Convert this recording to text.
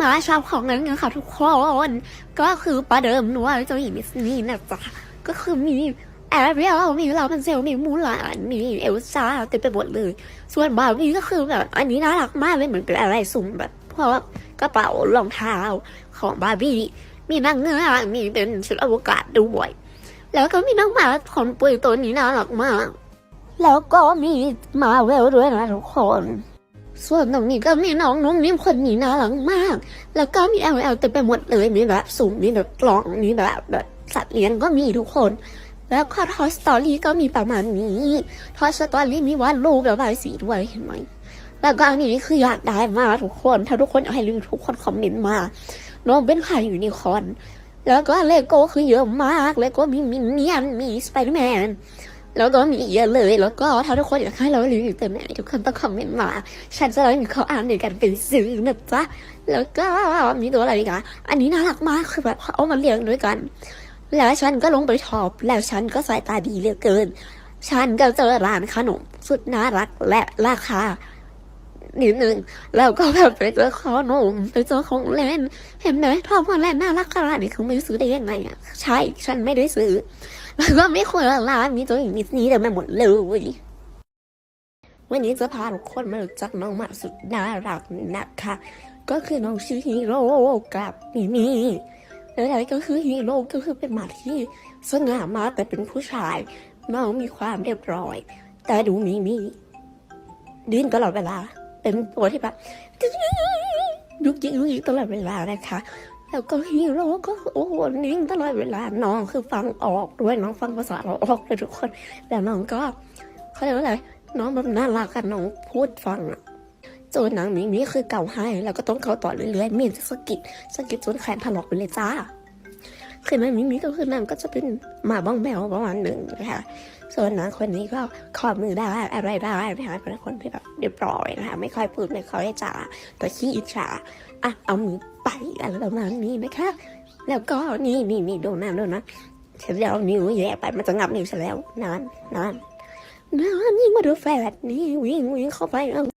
มาชอบของนั้นกันค่ะทุกคนก็คือประเดิมหนูว่าจ้าหญิงดิสนีนะจ๊ะก็คือมีแอร์เรียลมีลาพันเซลมีมูลานมีเอลซ่าเต็มไปหมดเลย ส่วนบาร์บี้ก็คือแบบอันนี้น่ารักมากเลยเหมือนเป็นอะไรสุ่มแบบพว่ากระเป๋ารองเท้าของบาร์บี้มีนางเงือมีเป็นชุดอวกาศด้วยแล้วก็มีน้องหมาของปุยตัวนี้น่ารักมาก แล้วก็มีมาเวลด้วยนะทุกคน ส่วนตรงนี้ก็มีน้องนุ่มนิ่มคนนี้น่ารักมาก แล้วก็มี L L เต็มไปหมดเลย มีแบบสุ่มมีแบบกล่อง มีแบบแบบสัตว์เลี้ยงก็มีทุกคน แล้วก็ทอสตอรี่ก็มีประมาณนี้ทอสตอรี่มีวาดรูประบายสีด้วยเห็นไหม แล้วก็อันนี้คืออยากได้มากทุกคน ถ้าทุกคนอยากให้รีวิวทุกคนคอมเมนต์มา น้องเป็นใครอยู่ในคอน แล้วก็เลโก้คือเยอะมาก เลโก้มีมินเนี่ยน มีสไปเดอร์แมน แล้วก็มีเยอะเลย แล้วก็ถ้าทุกคนอยากให้เรารีวิวเต็มไหนทุกคนต้องคอมเมนต์มาฉันจะรีวิวเขาอ่านในการเป็นซื้อนะจ๊ะแล้วก็มีตัวอะไรอีกอะอันนี้น่ารักมากคือแบบเอามาเลี้ยงด้วยกัน แล้วฉันก็ลงไปช็อปแล้วฉันก็สายตาดีเหลือเกิน ฉันก็เจอร้านขนมสุดน่ารักและราคา นิดนึงแล้วก็แบบไปเจอขนมไปเจอของเล่น เห็นไหมทอมของเล่นน่ารักขนาดนี้เขาไม่ซื้อได้ยังไงอะใช่ฉันไม่ได้ซื้อ แล้วก็ไม่ควรละร้านมีตัวอย่างนี้แต่ไม่หมดเลยวันนี้จะพาทุกคนมารู้จักน้องหมาสุดน่ารักนะคะ ก็คือน้องชื่อฮีโร่กับมิมี่แล้วอะไรก็คือฮีโร่ก็คือเป็นหมาที่สง่ามากแต่เป็นผู้ชาย น้องมีความเรียบร้อย แต่ดูมิมี่ดิ้นตลอดเวลา เป็นตัวที่แบบยุกยิกยุกยิกตลอดเวลานะคะแล้วก็ฮีโร่ก็โอ้โหนิ่งตลอดเวลาน้องคือฟังออกด้วยน้องฟังภาษาเราออกเลยทุกคนแต่น้องก็เขาเรียกว่าอะไรน้องแบบน่ารักอะน้องพูดฟังอะจนนางมิมี่คือเก่าให้แล้วก็ต้องเก่าต่อเรื่อยๆเมียนสะกิดสะกิดจนแขนถลอกไปเลยจ้าคือนางมิมี่ก็คือนางก็จะเป็นหมาบ้องแมวประมาณหนึ่งนะคะ ส่วนนางคนนี้ก็ขอมือได้อะไรได้อะไรเป็นคนที่แบบเรียบร้อยนะคะไม่ค่อยพูดไม่ค่อยจ่าก็ขี้อิจฉาอะเอามือไปอะไรประมาณนี้นะคะแล้วก็นี่นี่นี่โดนน้ำโดนนะฉันจะเอานิ้วแย่ไปมันจะงับนิ้วฉันแล้วนานนานนานยิ่งมาดูแฟดนี่วิ่งวิ่งเข้าไปเอ